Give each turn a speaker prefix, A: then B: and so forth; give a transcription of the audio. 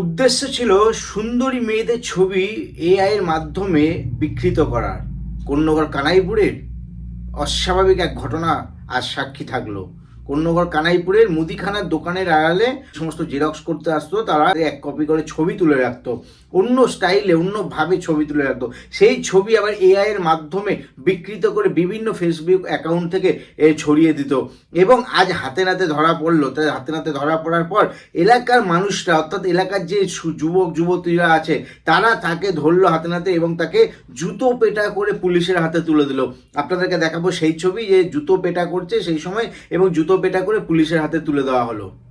A: উদ্দেশ্য ছিল সুন্দরী মেয়েদের ছবি এআইয়ের মাধ্যমে বিকৃত করার। কন্যগর কানাইপুরের অস্বাভাবিক এক ঘটনা আজ সাক্ষী থাকল। কন্যগর কানাইপুরের মুদিখানার দোকানের আড়ালে সমস্ত জেরক্স করতে আসতো, তারা এক কপি করে ছবি তুলে রাখতো। অন্য স্টাইলে অন্যভাবে ছবি তুলে রাখতো। সেই ছবি আবার এআই এর মাধ্যমে বিকৃত করে বিভিন্ন ফেসবুক অ্যাকাউন্ট থেকে ছড়িয়ে দিত। এবং আজ হাতে নাতে ধরা পড়ল। তাই হাতে নাতে ধরা পড়ার পর এলাকার মানুষরা, অর্থাৎ এলাকার যে যুবক, যুবতীরা আছে, তারা তাকে ধরলো হাতে নাতে এবং তাকে জুতো পেটা করে পুলিশের হাতে তুলে দিল। আপনাদেরকে দেখাবো সেই ছবি যে জুতো পেটা করছে সেই সময় এবং জুতো পেটা করে পুলিশের হাতে তুলে দেওয়া হলো।